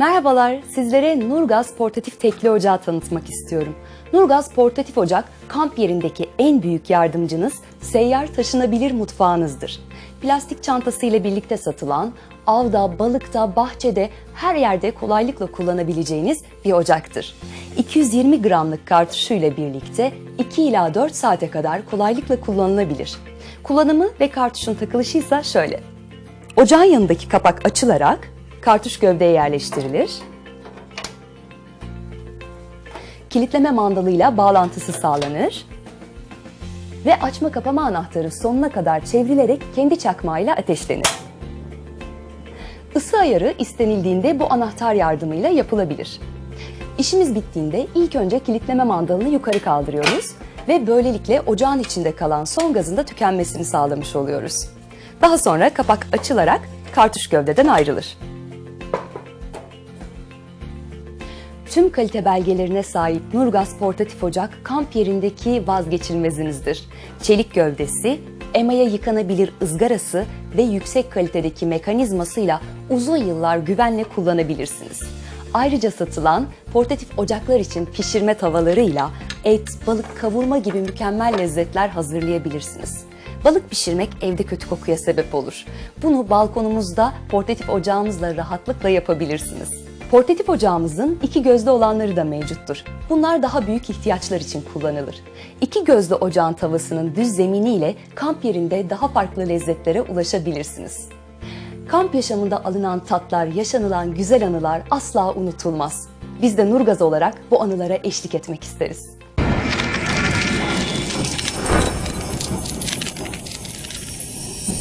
Merhabalar, sizlere Nurgaz Portatif Tekli Ocağı tanıtmak istiyorum. Nurgaz Portatif Ocak, kamp yerindeki en büyük yardımcınız, seyyar taşınabilir mutfağınızdır. Plastik çantasıyla birlikte satılan, avda, balıkta, bahçede, her yerde kolaylıkla kullanabileceğiniz bir ocaktır. 220 gramlık kartuşuyla birlikte 2 ila 4 saate kadar kolaylıkla kullanılabilir. Kullanımı ve kartuşun takılışı ise şöyle. Ocağın yanındaki kapak açılarak kartuş gövdeye yerleştirilir. Kilitleme mandalıyla bağlantısı sağlanır. Ve açma kapama anahtarı sonuna kadar çevrilerek kendi çakmağıyla ateşlenir. Isı ayarı istenildiğinde bu anahtar yardımıyla yapılabilir. İşimiz bittiğinde ilk önce kilitleme mandalını yukarı kaldırıyoruz ve böylelikle ocağın içinde kalan son gazın da tükenmesini sağlamış oluyoruz. Daha sonra kapak açılarak kartuş gövdeden ayrılır. Tüm kalite belgelerine sahip Nurgaz Portatif Ocak kamp yerindeki vazgeçilmezinizdir. Çelik gövdesi, emaya yıkanabilir ızgarası ve yüksek kalitedeki mekanizmasıyla uzun yıllar güvenle kullanabilirsiniz. Ayrıca satılan portatif ocaklar için pişirme tavalarıyla et, balık, kavurma gibi mükemmel lezzetler hazırlayabilirsiniz. Balık pişirmek evde kötü kokuya sebep olur. Bunu balkonumuzda portatif ocağımızla rahatlıkla yapabilirsiniz. Portatif ocağımızın iki gözlü olanları da mevcuttur. Bunlar daha büyük ihtiyaçlar için kullanılır. İki gözlü ocağın tavasının düz zeminiyle kamp yerinde daha farklı lezzetlere ulaşabilirsiniz. Kamp yaşamında alınan tatlar, yaşanılan güzel anılar asla unutulmaz. Biz de Nurgaz olarak bu anılara eşlik etmek isteriz.